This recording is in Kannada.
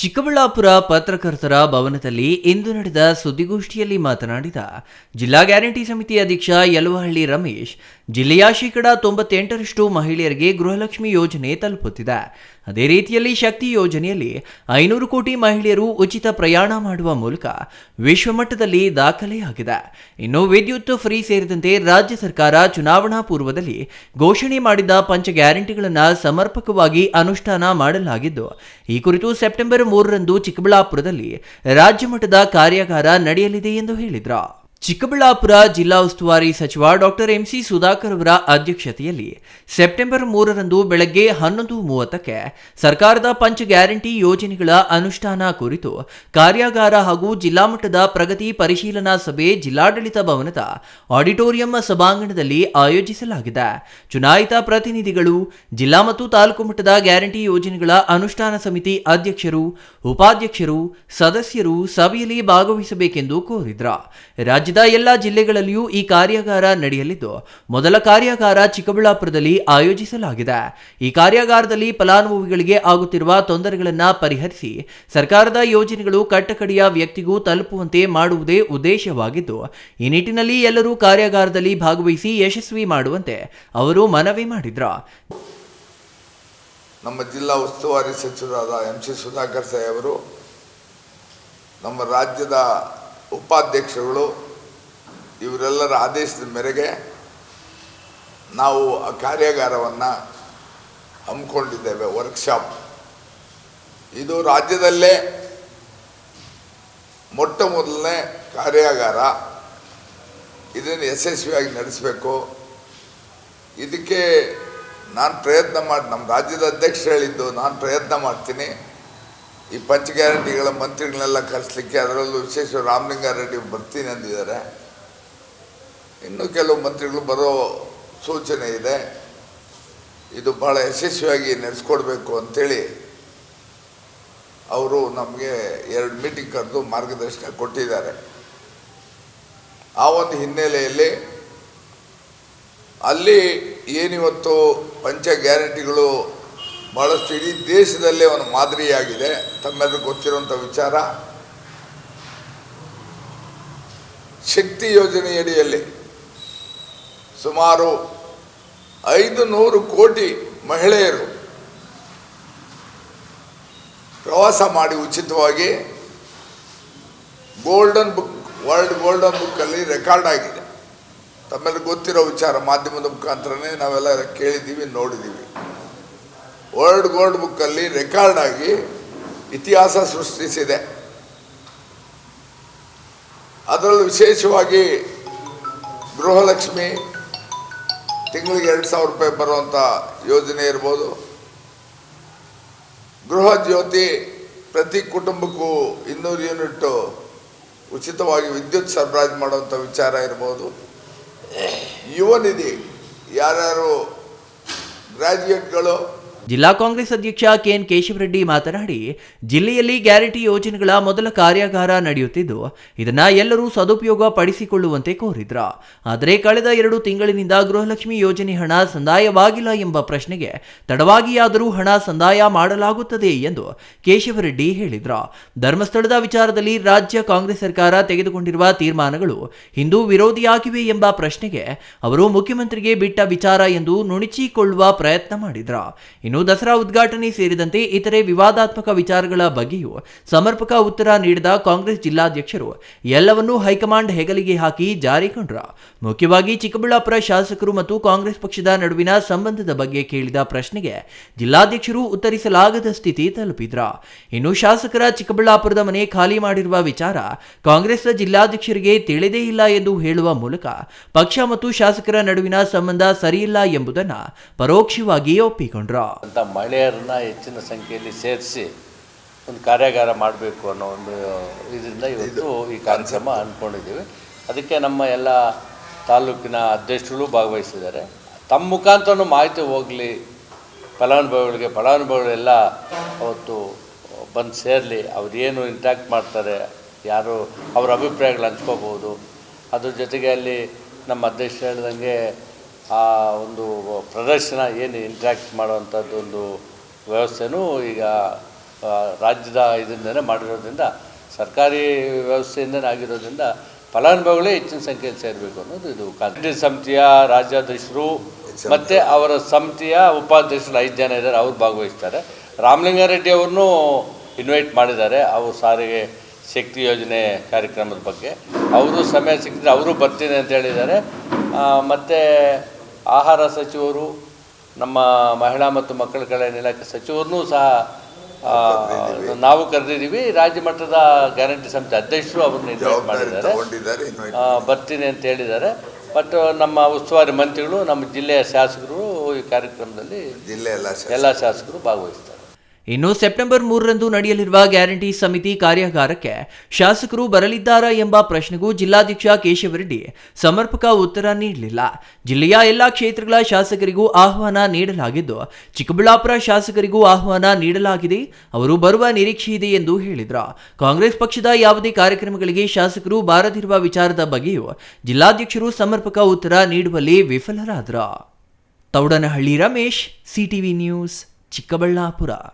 ಚಿಕ್ಕಬಳ್ಳಾಪುರ ಪತ್ರಕರ್ತರ ಭವನದಲ್ಲಿ ಇಂದು ನಡೆದ ಸುದ್ದಿಗೋಷ್ಠಿಯಲ್ಲಿ ಮಾತನಾಡಿದ ಜಿಲ್ಲಾ ಗ್ಯಾರಂಟಿ ಸಮಿತಿ ಅಧ್ಯಕ್ಷ ಯಲವಹಳ್ಳಿ ರಮೇಶ್, ಜಿಲ್ಲೆಯ ಶೇಕಡಾ ತೊಂಬತ್ತೆಂಟರಷ್ಟು ಮಹಿಳೆಯರಿಗೆ ಗೃಹಲಕ್ಷ್ಮಿ ಯೋಜನೆ ತಲುಪುತ್ತಿದೆ. ಅದೇ ರೀತಿಯಲ್ಲಿ ಶಕ್ತಿ ಯೋಜನೆಯಲ್ಲಿ ಐನೂರು ಕೋಟಿ ಮಹಿಳೆಯರು ಉಚಿತ ಪ್ರಯಾಣ ಮಾಡುವ ಮೂಲಕ ವಿಶ್ವಮಟ್ಟದಲ್ಲಿ ದಾಖಲೆಯಾಗಿದೆ. ಇನ್ನು ವಿದ್ಯುತ್ ಫ್ರೀ ಸೇರಿದಂತೆ ರಾಜ್ಯ ಸರ್ಕಾರ ಚುನಾವಣಾ ಪೂರ್ವದಲ್ಲಿ ಘೋಷಣೆ ಮಾಡಿದ ಪಂಚ ಗ್ಯಾರಂಟಿಗಳನ್ನು ಸಮರ್ಪಕವಾಗಿ ಅನುಷ್ಠಾನ ಮಾಡಲಾಗಿದ್ದು, ಈ ಕುರಿತು ಸೆಪ್ಟೆಂಬರ್ ಮೂರರಂದು ಚಿಕ್ಕಬಳ್ಳಾಪುರದಲ್ಲಿ ರಾಜ್ಯ ಮಟ್ಟದ ಕಾರ್ಯಾಗಾರ ನಡೆಯಲಿದೆ ಎಂದು ಹೇಳಿದ್ರು. ಚಿಕ್ಕಬಳ್ಳಾಪುರ ಜಿಲ್ಲಾ ಉಸ್ತುವಾರಿ ಸಚಿವ ಡಾಕ್ಟರ್ ಎಂಸಿ ಸುಧಾಕರ್ ಅವರ ಅಧ್ಯಕ್ಷತೆಯಲ್ಲಿ ಸೆಪ್ಟೆಂಬರ್ ಮೂರರಂದು ಬೆಳಗ್ಗೆ ಹನ್ನೊಂದು ಮೂವತ್ತಕ್ಕೆ ಸರ್ಕಾರದ ಪಂಚ ಗ್ಯಾರಂಟಿ ಯೋಜನೆಗಳ ಅನುಷ್ಠಾನ ಕುರಿತು ಕಾರ್ಯಾಗಾರ ಹಾಗೂ ಜಿಲ್ಲಾ ಮಟ್ಟದ ಪ್ರಗತಿ ಪರಿಶೀಲನಾ ಸಭೆ ಜಿಲ್ಲಾಡಳಿತ ಭವನದ ಆಡಿಟೋರಿಯಂ ಸಭಾಂಗಣದಲ್ಲಿ ಆಯೋಜಿಸಲಾಗಿದೆ. ಚುನಾಯಿತ ಪ್ರತಿನಿಧಿಗಳು, ಜಿಲ್ಲಾ ಮತ್ತು ತಾಲೂಕು ಮಟ್ಟದ ಗ್ಯಾರಂಟಿ ಯೋಜನೆಗಳ ಅನುಷ್ಠಾನ ಸಮಿತಿ ಅಧ್ಯಕ್ಷರು, ಉಪಾಧ್ಯಕ್ಷರು, ಸದಸ್ಯರು ಸಭೆಯಲ್ಲಿ ಭಾಗವಹಿಸಬೇಕೆಂದು ಕೋರಿದ್ರ. ರಾಜ್ಯದ ಎಲ್ಲ ಜಿಲ್ಲೆಗಳಲ್ಲಿಯೂ ಈ ಕಾರ್ಯಾಗಾರ ನಡೆಯಲಿದ್ದು, ಮೊದಲ ಕಾರ್ಯಾಗಾರ ಚಿಕ್ಕಬಳ್ಳಾಪುರದಲ್ಲಿ ಆಯೋಜಿಸಲಾಗಿದೆ. ಈ ಕಾರ್ಯಾಗಾರದಲ್ಲಿ ಫಲಾನುಭವಿಗಳಿಗೆ ಆಗುತ್ತಿರುವ ತೊಂದರೆಗಳನ್ನು ಪರಿಹರಿಸಿ, ಸರ್ಕಾರದ ಯೋಜನೆಗಳು ಕಟ್ಟಕಡೆಯ ವ್ಯಕ್ತಿಗೂ ತಲುಪುವಂತೆ ಮಾಡುವುದೇ ಉದ್ದೇಶವಾಗಿದ್ದು, ಈ ನಿಟ್ಟಿನಲ್ಲಿ ಎಲ್ಲರೂ ಕಾರ್ಯಾಗಾರದಲ್ಲಿ ಭಾಗವಹಿಸಿ ಯಶಸ್ವಿ ಮಾಡುವಂತೆ ಅವರು ಮನವಿ ಮಾಡಿದ್ರು. ನಮ್ಮ ಜಿಲ್ಲಾ ಉಸ್ತುವಾರಿ ಸಚಿವರಾದ ಎಂ ಸಿ ಸುಧಾಕರ್ ಸಾಹೇಬರು, ನಮ್ಮ ರಾಜ್ಯದ ಉಪಾಧ್ಯಕ್ಷರುಗಳು ಇವರೆಲ್ಲರ ಆದೇಶದ ಮೇರೆಗೆ ನಾವು ಆ ಕಾರ್ಯಾಗಾರವನ್ನು ಹಮ್ಮಿಕೊಂಡಿದ್ದೇವೆ ವರ್ಕ್ಶಾಪ್ ಇದು ರಾಜ್ಯದಲ್ಲೇ ಮೊಟ್ಟ ಮೊದಲನೇ ಕಾರ್ಯಾಗಾರ. ಇದನ್ನು ಯಶಸ್ವಿಯಾಗಿ ನಡೆಸಬೇಕು. ಇದಕ್ಕೆ ನಾನು ಪ್ರಯತ್ನ ಮಾಡಿ ನಮ್ಮ ರಾಜ್ಯದ ಅಧ್ಯಕ್ಷರು ಹೇಳಿದ್ದು ನಾನು ಪ್ರಯತ್ನ ಮಾಡ್ತೀನಿ. ಈ ಪಂಚ ಗ್ಯಾರಂಟಿಗಳ ಮಂತ್ರಿಗಳನ್ನೆಲ್ಲ ಕರೆಸಲಿಕ್ಕೆ ಅದರಲ್ಲೂ ವಿಶೇಷ ರಾಮಲಿಂಗಾರೆಡ್ಡಿ ಬರ್ತೀನಿ ಅಂದಿದ್ದಾರೆ. ಇನ್ನು ಕೆಲವು ಮಂತ್ರಿಗಳು ಬರೋ ಸೂಚನೆ ಇದೆ. ಇದು ಭಾಳ ಯಶಸ್ವಿಯಾಗಿ ನಡೆಸ್ಕೊಡ್ಬೇಕು ಅಂಥೇಳಿ ಅವರು ನಮಗೆ ಎರಡು ಮೀಟಿಂಗ್ ಕರೆದು ಮಾರ್ಗದರ್ಶನ ಕೊಟ್ಟಿದ್ದಾರೆ. ಆ ಒಂದು ಹಿನ್ನೆಲೆಯಲ್ಲಿ ಅಲ್ಲಿ ಏನಿವತ್ತು ಪಂಚ ಗ್ಯಾರಂಟಿಗಳು ಭಾಳಷ್ಟು ಇಡೀ ದೇಶದಲ್ಲೇ ಒಂದು ಮಾದರಿಯಾಗಿದೆ. ತಮ್ಮೆಲ್ಲರಿಗೂ ಗೊತ್ತಿರುವಂಥ ವಿಚಾರ. ಶಕ್ತಿ ಯೋಜನೆಯಡಿಯಲ್ಲಿ ಸುಮಾರು ಐದು ನೂರು ಕೋಟಿ ಮಹಿಳೆಯರು ಪ್ರವಾಸ ಮಾಡಿ ಉಚಿತವಾಗಿ ಗೋಲ್ಡನ್ ಬುಕ್, ವರ್ಲ್ಡ್ ಗೋಲ್ಡನ್ ಬುಕ್ಕಲ್ಲಿ ರೆಕಾರ್ಡ್ ಆಗಿದೆ. ತಮ್ಮೆಲ್ಲ ಗೊತ್ತಿರೋ ವಿಚಾರ, ಮಾಧ್ಯಮದ ಮುಖಾಂತರನೇ ನಾವೆಲ್ಲ ಕೇಳಿದ್ದೀವಿ, ನೋಡಿದ್ದೀವಿ. ವರ್ಲ್ಡ್ ಗೋಲ್ಡ್ ಬುಕ್ಕಲ್ಲಿ ರೆಕಾರ್ಡ್ ಆಗಿ ಇತಿಹಾಸ ಸೃಷ್ಟಿಸಿದೆ. ಅದರಲ್ಲೂ ವಿಶೇಷವಾಗಿ ಗೃಹಲಕ್ಷ್ಮಿ ತಿಂಗಳಿಗೆ ಎರಡು ಸಾವಿರ ರೂಪಾಯಿ ಬರುವಂಥ ಯೋಜನೆ ಇರ್ಬೋದು. ಗೃಹ ಜ್ಯೋತಿ ಪ್ರತಿ ಕುಟುಂಬಕ್ಕೂ ಇನ್ನೂರು ಯೂನಿಟ್ಟು ಉಚಿತವಾಗಿ ವಿದ್ಯುತ್ ಸರಬರಾಜು ಮಾಡುವಂಥ ವಿಚಾರ ಇರ್ಬೋದು. ಯುವ ನಿಧಿ ಯಾರ್ಯಾರು ಗ್ರ್ಯಾಜುಯೇಟ್ಗಳು ಜಿಲ್ಲಾ ಕಾಂಗ್ರೆಸ್ ಅಧ್ಯಕ್ಷ ಕೆಎನ್ ಕೇಶವರೆಡ್ಡಿ ಮಾತನಾಡಿ, ಜಿಲ್ಲೆಯಲ್ಲಿ ಗ್ಯಾರಂಟಿ ಯೋಜನೆಗಳ ಮೊದಲ ಕಾರ್ಯಾಗಾರ ನಡೆಯುತ್ತಿದ್ದು, ಇದನ್ನ ಎಲ್ಲರೂ ಸದುಪಯೋಗ ಪಡಿಸಿಕೊಳ್ಳುವಂತೆ ಕೋರಿದ್ರ. ಆದರೆ ಕಳೆದ ಎರಡು ತಿಂಗಳಿನಿಂದ ಗೃಹಲಕ್ಷ್ಮಿ ಯೋಜನೆ ಹಣ ಸಂದಾಯವಾಗಿಲ್ಲ ಎಂಬ ಪ್ರಶ್ನೆಗೆ ತಡವಾಗಿಯಾದರೂ ಹಣ ಸಂದಾಯ ಮಾಡಲಾಗುತ್ತದೆ ಎಂದು ಕೇಶವರೆಡ್ಡಿ ಹೇಳಿದ್ರ. ಧರ್ಮಸ್ಥಳದ ವಿಚಾರದಲ್ಲಿ ರಾಜ್ಯ ಕಾಂಗ್ರೆಸ್ ಸರ್ಕಾರ ತೆಗೆದುಕೊಂಡಿರುವ ತೀರ್ಮಾನಗಳು ಹಿಂದೂ ವಿರೋಧಿಯಾಗಿವೆ ಎಂಬ ಪ್ರಶ್ನೆಗೆ ಅವರು ಮುಖ್ಯಮಂತ್ರಿಗೆ ಬಿಟ್ಟ ವಿಚಾರ ಎಂದು ನುಣುಚಿಕೊಳ್ಳುವ ಪ್ರಯತ್ನ ಮಾಡಿದ್ರ. ಇನ್ನು ದಸರಾ ಉದ್ಘಾಟನೆ ಸೇರಿದಂತೆ ಇತರೆ ವಿವಾದಾತ್ಮಕ ವಿಚಾರಗಳ ಬಗ್ಗೆಯೂ ಸಮರ್ಪಕ ಉತ್ತರ ನೀಡಿದ ಕಾಂಗ್ರೆಸ್ ಜಿಲ್ಲಾಧ್ಯಕ್ಷರು, ಎಲ್ಲವನ್ನೂ ಹೈಕಮಾಂಡ್ ಹೆಗಲಿಗೆ ಹಾಕಿ ಜಾರಿಕೊಂಡ್ರ ಮುಖ್ಯವಾಗಿ ಚಿಕ್ಕಬಳ್ಳಾಪುರ ಶಾಸಕರು ಮತ್ತು ಕಾಂಗ್ರೆಸ್ ಪಕ್ಷದ ನಡುವಿನ ಸಂಬಂಧದ ಬಗ್ಗೆ ಕೇಳಿದ ಪ್ರಶ್ನೆಗೆ ಜಿಲ್ಲಾಧ್ಯಕ್ಷರು ಉತ್ತರಿಸಲಾಗದ ಸ್ಥಿತಿ ತಲುಪಿದ್ರ. ಇನ್ನು ಶಾಸಕರ ಚಿಕ್ಕಬಳ್ಳಾಪುರದ ಮನೆ ಖಾಲಿ ಮಾಡಿರುವ ವಿಚಾರ ಕಾಂಗ್ರೆಸ್ ಜಿಲ್ಲಾಧ್ಯಕ್ಷರಿಗೆ ತಿಳಿದೇ ಇಲ್ಲ ಎಂದು ಹೇಳುವ ಮೂಲಕ ಪಕ್ಷ ಮತ್ತು ಶಾಸಕರ ನಡುವಿನ ಸಂಬಂಧ ಸರಿಯಿಲ್ಲ ಎಂಬುದನ್ನ ಪರೋಕ್ಷವಾಗಿ ಒಪ್ಪಿಕೊಂಡ್ರ. ಅಂತ ಮಹಿಳೆಯರನ್ನ ಹೆಚ್ಚಿನ ಸಂಖ್ಯೆಯಲ್ಲಿ ಸೇರಿಸಿ ಒಂದು ಕಾರ್ಯಾಗಾರ ಮಾಡಬೇಕು ಅನ್ನೋ ಒಂದು ಇದರಿಂದ ಇವತ್ತು ಈ ಕಾರ್ಯಕ್ರಮ. ಅಂದ್ಕೊಂಡಿದ್ದೀವಿ. ಅದಕ್ಕೆ ನಮ್ಮ ಎಲ್ಲ ತಾಲೂಕಿನ ಅಧ್ಯಕ್ಷರು ಭಾಗವಹಿಸಿದ್ದಾರೆ. ತಮ್ಮ ಮುಖಾಂತರನೂ ಮಾಹಿತಿ ಹೋಗಲಿ ಫಲಾನುಭವಿಗಳಿಗೆ ಫಲಾನುಭವಿಗಳೆಲ್ಲ ಅವತ್ತು ಬಂದು ಸೇರಲಿ ಅವ್ರು ಏನು ಇಂಟ್ಯಾಕ್ಟ್ ಮಾಡ್ತಾರೆ ಯಾರು ಅವ್ರ ಅಭಿಪ್ರಾಯಗಳು ಹಂಚ್ಕೋಬೋದು. ಅದ್ರ ಜೊತೆಗೆ ಅಲ್ಲಿ ನಮ್ಮ ಅಧ್ಯಕ್ಷರು ಹೇಳ್ದಂಗೆ ಆ ಒಂದು ಪ್ರದರ್ಶನ ಏನು ಇಂಟ್ರ್ಯಾಕ್ಟ್ ಮಾಡುವಂಥದ್ದು ಒಂದು ವ್ಯವಸ್ಥೆನೂ ಈಗ ರಾಜ್ಯದ ಇದರಿಂದನೇ ಮಾಡಿರೋದ್ರಿಂದ ಸರ್ಕಾರಿ ವ್ಯವಸ್ಥೆಯಿಂದನೇ ಆಗಿರೋದ್ರಿಂದ ಫಲಾನುಭವಿಗಳೇ ಹೆಚ್ಚಿನ ಸಂಖ್ಯೆಯಲ್ಲಿ ಸೇರಬೇಕು ಅನ್ನೋದು ಇದು ಕಾಂಗ್ರೆಸ್ ಸಮಿತಿಯ ರಾಜ್ಯಾಧ್ಯಕ್ಷರು ಮತ್ತು ಅವರ ಸಮಿತಿಯ ಉಪಾಧ್ಯಕ್ಷರು ಐದು ಜನ ಇದ್ದಾರೆ ಅವರು ಭಾಗವಹಿಸ್ತಾರೆ. ರಾಮಲಿಂಗಾರೆಡ್ಡಿ ಅವ್ರನ್ನೂ ಇನ್ವೈಟ್ ಮಾಡಿದ್ದಾರೆ ಅವರು ಸಾರಿಗೆ ಶಕ್ತಿ ಯೋಜನೆ ಕಾರ್ಯಕ್ರಮದ ಬಗ್ಗೆ. ಅವರು ಸಮಯ ಸಿಕ್ಕಿದ್ರೆ ಅವರು ಬರ್ತೀನಿ ಅಂತ ಹೇಳಿದ್ದಾರೆ. ಮತ್ತು ಆಹಾರ ಸಚಿವರು ನಮ್ಮ ಮಹಿಳಾ ಮತ್ತು ಮಕ್ಕಳ ಕಲ್ಯಾಣ ಇಲಾಖೆ ಸಚಿವರನ್ನೂ ಸಹ ನಾವು ಕರೆದಿದ್ದೀವಿ. ರಾಜ್ಯ ಮಟ್ಟದ ಗ್ಯಾರಂಟಿ ಸಮಿತಿ ಅಧ್ಯಕ್ಷರು ಅವ್ರನ್ನ ಇನ್ವೈಟ್ ಮಾಡಿದ್ದಾರೆ. ಬರ್ತೀನಿ ಅಂತ ಹೇಳಿದ್ದಾರೆ. ಬಟ್ ನಮ್ಮ ಉಸ್ತುವಾರಿ ಮಂತ್ರಿಗಳು ನಮ್ಮ ಜಿಲ್ಲೆಯ ಶಾಸಕರು ಈ ಕಾರ್ಯಕ್ರಮದಲ್ಲಿ ಜಿಲ್ಲೆ ಎಲ್ಲ ಶಾಸಕರು. ಎಲ್ಲ ಶಾಸಕರು ಭಾಗವಹಿಸ್ತಾರೆ. ಇನ್ನು ಸೆಪ್ಟೆಂಬರ್ ಮೂರರಂದು ನಡೆಯಲಿರುವ ಗ್ಯಾರಂಟಿ ಸಮಿತಿ ಕಾರ್ಯಾಗಾರಕ್ಕೆ ಶಾಸಕರು ಬರಲಿದ್ದಾರಾ ಎಂಬ ಪ್ರಶ್ನೆಗೂ ಜಿಲ್ಲಾಧ್ಯಕ್ಷ ಕೇಶವರೆಡ್ಡಿ ಸಮರ್ಪಕ ಉತ್ತರ ನೀಡಲಿಲ್ಲ. ಜಿಲ್ಲೆಯ ಎಲ್ಲಾ ಕ್ಷೇತ್ರಗಳ ಶಾಸಕರಿಗೂ ಆಹ್ವಾನ ನೀಡಲಾಗಿದ್ದು, ಚಿಕ್ಕಬಳ್ಳಾಪುರ ಶಾಸಕರಿಗೂ ಆಹ್ವಾನ ನೀಡಲಾಗಿದೆ, ಅವರು ಬರುವ ನಿರೀಕ್ಷೆ ಇದೆ ಎಂದು ಹೇಳಿದರು. ಕಾಂಗ್ರೆಸ್ ಪಕ್ಷದ ಯಾವುದೇ ಕಾರ್ಯಕ್ರಮಗಳಿಗೆ ಶಾಸಕರು ಬಾರದಿರುವ ವಿಚಾರದ ಬಗ್ಗೆಯೂ ಜಿಲ್ಲಾಧ್ಯಕ್ಷರು ಸಮರ್ಪಕ ಉತ್ತರ ನೀಡುವಲ್ಲಿ ವಿಫಲರಾದರು. Thoudanahalli Ramesh, CTV news. 직갑을 놔보라.